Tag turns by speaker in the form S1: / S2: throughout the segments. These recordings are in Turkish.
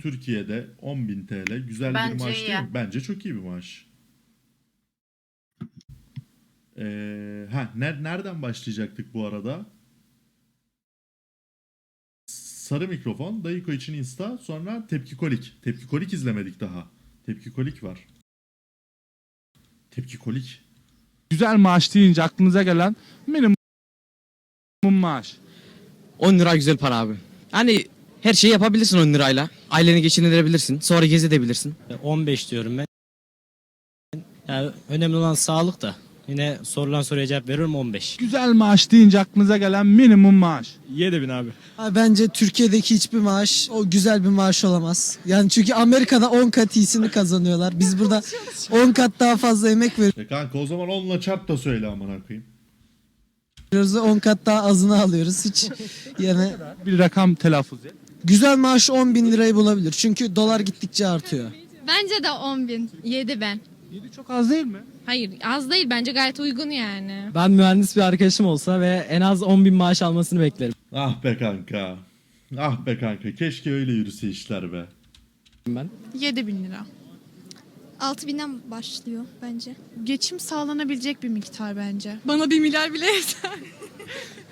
S1: Türkiye'de 10.000 TL güzel
S2: Bence
S1: bir maaş
S2: iyi.
S1: değil mi? Bence çok iyi bir maaş. Ee, ha, ner- nereden başlayacaktık bu arada? Sarı mikrofon, Dayıko için Insta, sonra Tepki Kolik. Tepki Kolik izlemedik daha. Tepki Kolik var. Tepki Kolik.
S3: Güzel maaş deyince aklınıza gelen minimum maaş.
S4: 10 lira güzel para abi. Hani her şeyi yapabilirsin 10 lirayla. Aileni geçindirebilirsin. Sonra gezebilirsin.
S5: 15 diyorum ben. Yani önemli olan sağlık da. Yine sorulan soruya cevap veriyorum 15.
S3: Güzel maaş deyince aklınıza gelen minimum maaş.
S5: 7000 abi.
S6: Abi Bence Türkiye'deki hiçbir maaş o güzel bir maaş olamaz. Yani çünkü Amerika'da 10 kat iyisini kazanıyorlar. Biz burada 10 kat daha fazla emek
S1: E kanka o zaman onunla çarp da söyle amına koyayım.
S6: veriyoruz. 10 kat daha azını alıyoruz. Hiç yani
S3: Bir rakam telaffuz et.
S6: Güzel maaş 10 bin lirayı bulabilir. Çünkü dolar gittikçe artıyor.
S7: Bence de 10 bin. 7 ben.
S3: 7 çok az değil mi?
S7: Hayır az değil bence gayet uygun yani.
S5: Ben mühendis bir arkadaşım olsa ve en az 10 bin maaş almasını beklerim.
S1: Ah be kanka. Ah be kanka. Keşke öyle yürüse işler be.
S5: Ben.
S8: 7 bin lira.
S7: 6000'den başlıyor bence.
S8: Geçim sağlanabilecek bir miktar bence. Bana 1 milyar bile yeter.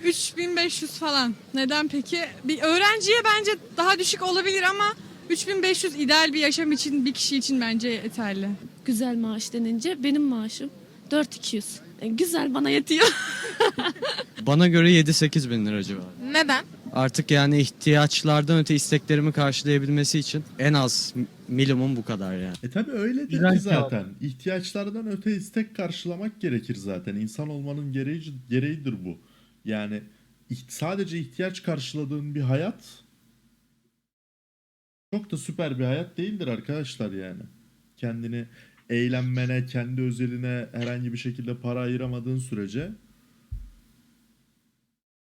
S8: 3500 falan. Neden peki? Bir öğrenciye bence daha düşük olabilir ama 3500 ideal bir yaşam için bir kişi için bence yeterli.
S7: Güzel maaş denince benim maaşım 4200. E, güzel bana yetiyor.
S4: Bana göre 7-8 bin lira civarı.
S8: Neden?
S4: Artık yani ihtiyaçlardan öte isteklerimi karşılayabilmesi için en az minimum bu kadar yani.
S1: E tabi öyledir
S3: Güzel cevap.
S1: zaten. İhtiyaçlardan öte istek karşılamak gerekir zaten. İnsan olmanın gereği, gereğidir bu. Yani sadece ihtiyaç karşıladığın bir hayat çok da süper bir hayat değildir arkadaşlar yani. Kendini eğlenmene, kendi özeline herhangi bir şekilde para ayıramadığın sürece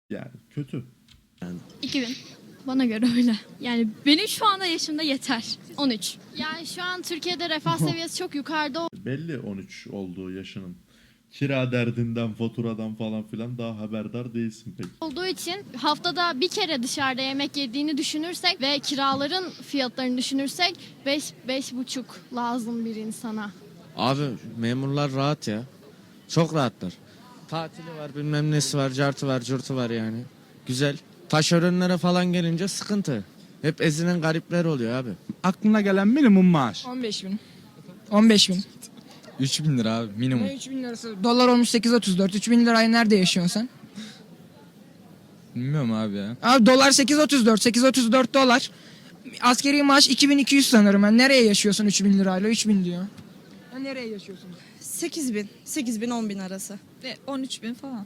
S1: yani kötü.
S7: 2000. Bana göre öyle. Yani benim şu anda yaşımda yeter. 13. Yani şu an Türkiye'de refah seviyesi çok yukarıda
S1: Belli 13 olduğu yaşının. Kira derdinden, faturadan falan filan daha haberdar değilsin pek.
S7: olduğu için haftada bir kere dışarıda yemek yediğini düşünürsek ve kiraların fiyatlarını düşünürsek 5 beş, buçuk lazım bir insana.
S4: Abi memurlar rahat ya. Çok rahatlar. Tatili var bilmem nesi var, cartı var, curtu var yani. Güzel. Taşeronlara falan gelince sıkıntı. Hep ezilen garipler oluyor abi.
S3: Aklına gelen minimum maaş.
S9: 15 bin. 15 bin.
S4: 3 bin lira abi minimum.
S9: Ne 3 bin lirası? Dolar olmuş 8.34. 3 bin lirayı nerede yaşıyorsun sen?
S4: Bilmiyorum abi ya.
S9: Abi dolar 8.34. 8.34 dolar. Askeri maaş 2200 sanırım. Ben nereye yaşıyorsun 3 bin lirayla? 3 bin diyor. Ya nereye yaşıyorsun?
S8: 8 bin. 8 bin 10 bin arası. 13 bin falan.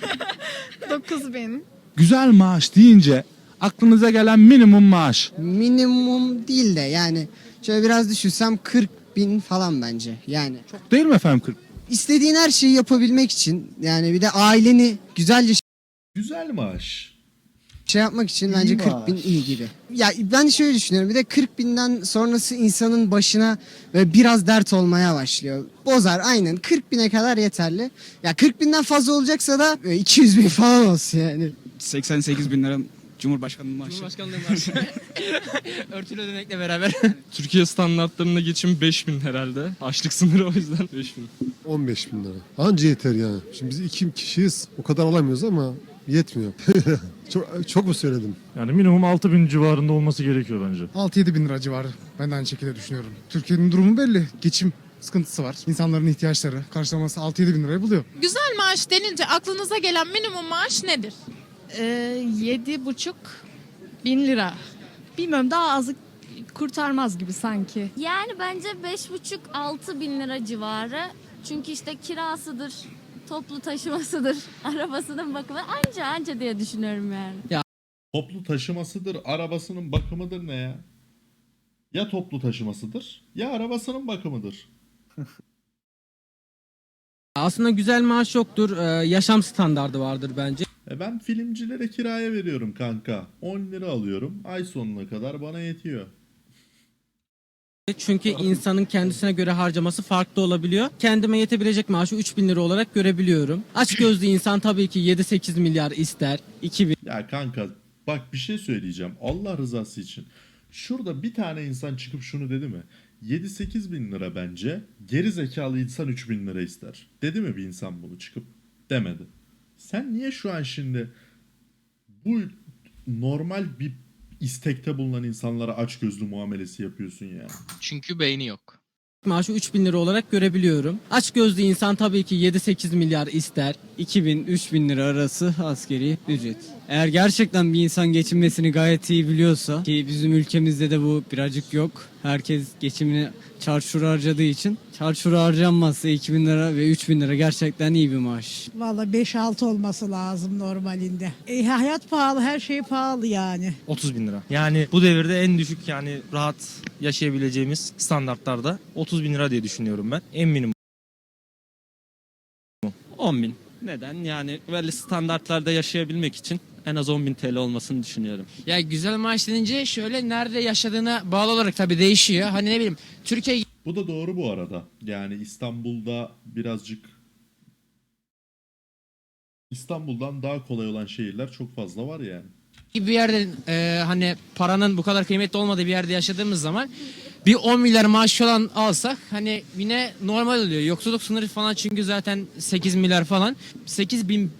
S8: 9 bin.
S3: Güzel maaş deyince aklınıza gelen minimum maaş.
S6: Minimum değil de yani şöyle biraz düşünsem 40 bin falan bence. Yani
S3: Değil mi efendim 40?
S6: istediğin her şeyi yapabilmek için yani bir de aileni güzelce
S1: Güzel maaş.
S6: şey yapmak için bence 40 bin iyi gibi. Ya ben şöyle düşünüyorum bir de 40 binden sonrası insanın başına ve biraz dert olmaya başlıyor. Bozar aynen 40 bine kadar yeterli. Ya 40 binden fazla olacaksa da e, 200 bin falan olsun yani.
S10: 88 bin lira Cumhurbaşkanlığı maaşı.
S4: Cumhurbaşkanlığı maaşı. Örtülü ödenekle beraber.
S5: Türkiye standartlarında geçim 5000 herhalde. Açlık sınırı o yüzden 5000.
S11: 15 bin lira. Anca yeter yani. Şimdi biz iki kişiyiz. O kadar alamıyoruz ama yetmiyor. çok, çok mu söyledim?
S12: Yani minimum 6000 civarında olması gerekiyor bence.
S10: 6-7 bin lira civarı. Ben de aynı şekilde düşünüyorum. Türkiye'nin durumu belli. Geçim sıkıntısı var. İnsanların ihtiyaçları karşılaması 6-7 bin lirayı buluyor.
S8: Güzel maaş denince aklınıza gelen minimum maaş nedir?
S2: Ee, yedi buçuk bin lira. Bilmiyorum daha azı kurtarmaz gibi sanki.
S7: Yani bence 5,5-6 bin lira civarı. Çünkü işte kirasıdır, toplu taşımasıdır, arabasının bakımı anca anca diye düşünüyorum yani.
S1: Toplu taşımasıdır, arabasının bakımıdır ne ya? Ya toplu taşımasıdır ya arabasının bakımıdır.
S4: Aslında güzel maaş yoktur. Ee, yaşam standardı vardır bence.
S1: E ben filmcilere kiraya veriyorum kanka. 10 lira alıyorum. Ay sonuna kadar bana yetiyor.
S4: Çünkü insanın kendisine göre harcaması farklı olabiliyor. Kendime yetebilecek maaşı 3000 lira olarak görebiliyorum. Aç gözlü insan tabii ki 7-8 milyar ister. 2000
S1: Ya kanka bak bir şey söyleyeceğim. Allah rızası için. Şurada bir tane insan çıkıp şunu dedi mi? 7-8 bin lira bence. Geri zekalı insan 3 bin lira ister. Dedi mi bir insan bunu çıkıp? Demedi. Sen niye şu an şimdi bu normal bir istekte bulunan insanlara açgözlü muamelesi yapıyorsun yani?
S13: Çünkü beyni yok.
S5: Maaşı 3000 lira olarak görebiliyorum. Aç gözlü insan tabii ki 7-8 milyar ister. 2000-3000 lira arası askeri ücret. Eğer gerçekten bir insan geçinmesini gayet iyi biliyorsa ki bizim ülkemizde de bu birazcık yok. Herkes geçimini çarçur harcadığı için çarçur harcanmazsa 2000 lira ve 3000 lira gerçekten iyi bir maaş.
S9: Valla 5-6 olması lazım normalinde. E, hayat pahalı, her şey pahalı yani.
S5: 30 bin lira. Yani bu devirde en düşük yani rahat yaşayabileceğimiz standartlarda 30 bin lira diye düşünüyorum ben. En minimum. 10 bin. Neden? Yani belli standartlarda yaşayabilmek için en az 10 bin TL olmasını düşünüyorum.
S13: Ya güzel maaş denince şöyle nerede yaşadığına bağlı olarak tabii değişiyor. Hani ne bileyim Türkiye
S1: Bu da doğru bu arada. Yani İstanbul'da birazcık İstanbul'dan daha kolay olan şehirler çok fazla var yani.
S13: bir yerde e, hani paranın bu kadar kıymetli olmadığı bir yerde yaşadığımız zaman bir 10 milyar maaş falan alsak hani yine normal oluyor. Yoksulluk sınırı falan çünkü zaten 8 milyar falan 8 bin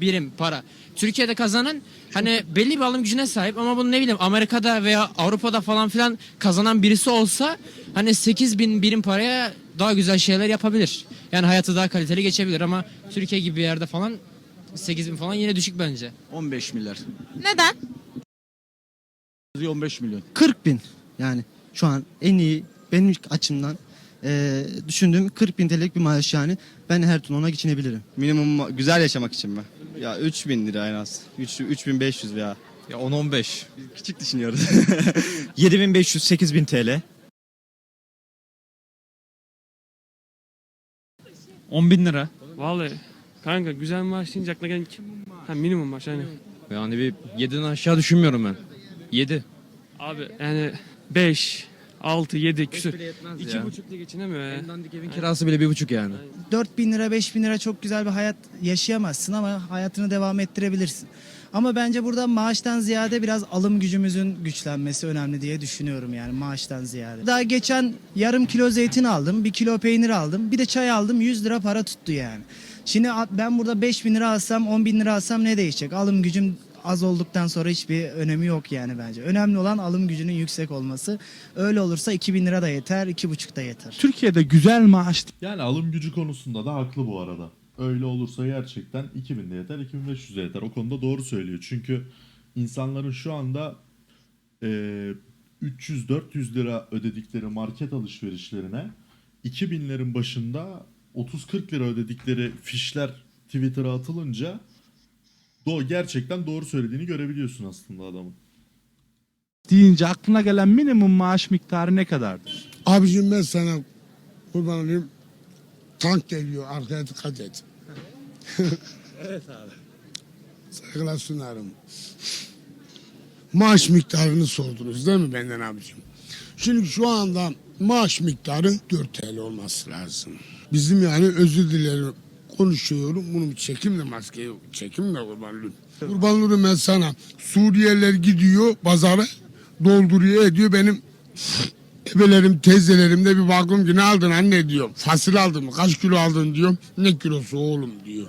S13: birim para. Türkiye'de kazanan hani belli bir alım gücüne sahip ama bunu ne bileyim Amerika'da veya Avrupa'da falan filan kazanan birisi olsa hani 8 bin birim paraya daha güzel şeyler yapabilir. Yani hayatı daha kaliteli geçebilir ama Türkiye gibi bir yerde falan 8 bin falan yine düşük bence.
S5: 15 milyar.
S2: Neden?
S5: 15 milyon.
S6: 40 bin yani şu an en iyi benim açımdan eee, düşündüğüm 40 bin TL'lik bir maaş yani. Ben her türlü ona geçinebilirim.
S5: Minimum güzel yaşamak için mi? Ya 3000 lira en az. 3 3500 veya
S4: Ya 10-15.
S5: küçük düşünüyoruz.
S4: 7500 8000 TL.
S5: 10 bin lira.
S12: Vallahi kanka güzel maaş deyince aklına gelen kim? Ha minimum maaş yani.
S4: Yani bir 7'den aşağı düşünmüyorum ben. 7.
S12: Abi yani 5, 6, 7 küsür.
S4: bile yetmez
S12: İki
S4: ya.
S12: buçukla geçinemiyor ya.
S4: En dandik evin kirası bile bir buçuk yani.
S9: 4 bin lira 5 bin lira çok güzel bir hayat yaşayamazsın ama hayatını devam ettirebilirsin. Ama bence burada maaştan ziyade biraz alım gücümüzün güçlenmesi önemli diye düşünüyorum yani maaştan ziyade. Daha geçen yarım kilo zeytin aldım, bir kilo peynir aldım, bir de çay aldım 100 lira para tuttu yani. Şimdi ben burada 5 bin lira alsam 10 bin lira alsam ne değişecek? Alım gücüm az olduktan sonra hiçbir önemi yok yani bence. Önemli olan alım gücünün yüksek olması. Öyle olursa 2 bin lira da yeter, 2,5 da yeter.
S3: Türkiye'de güzel maaş
S1: Yani alım gücü konusunda da haklı bu arada. Öyle olursa gerçekten 2000 de yeter, 2500 de yeter. O konuda doğru söylüyor. Çünkü insanların şu anda e, 300-400 lira ödedikleri market alışverişlerine 2000'lerin başında 30-40 lira ödedikleri fişler Twitter'a atılınca do gerçekten doğru söylediğini görebiliyorsun aslında adamın.
S3: deyince aklına gelen minimum maaş miktarı ne kadardır?
S10: Abicim ben sana kurban olayım. Tank geliyor arkaya dikkat et. evet abi. Saygılar sunarım. Maaş miktarını sordunuz değil mi benden abicim? Şimdi şu anda maaş miktarı 4 TL olması lazım. Bizim yani özür dilerim konuşuyorum. Bunu bir çekimle maske yok. Çekimle kurban olayım. Kurban olayım ben sana. Suriyeliler gidiyor pazara dolduruyor ediyor benim Ebelerim, teyzelerim de bir bakım ki ne aldın anne diyor. Fasil aldım. Kaç kilo aldın diyor. Ne kilosu oğlum diyor.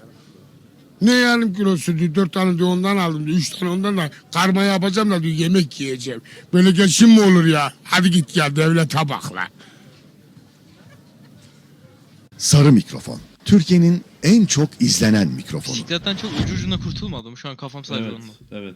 S10: Ne yarım kilosu diyor. Dört tane diyor ondan aldım diyor. Üç tane ondan da karma yapacağım da diyor yemek yiyeceğim. Böyle geçim mi olur ya? Hadi git ya devlete bak lan.
S11: Sarı mikrofon. Türkiye'nin en çok izlenen mikrofonu.
S13: Bisikletten çok ucu ucuna kurtulmadım. Şu an kafam sadece
S1: Evet,
S13: onunla.
S1: evet.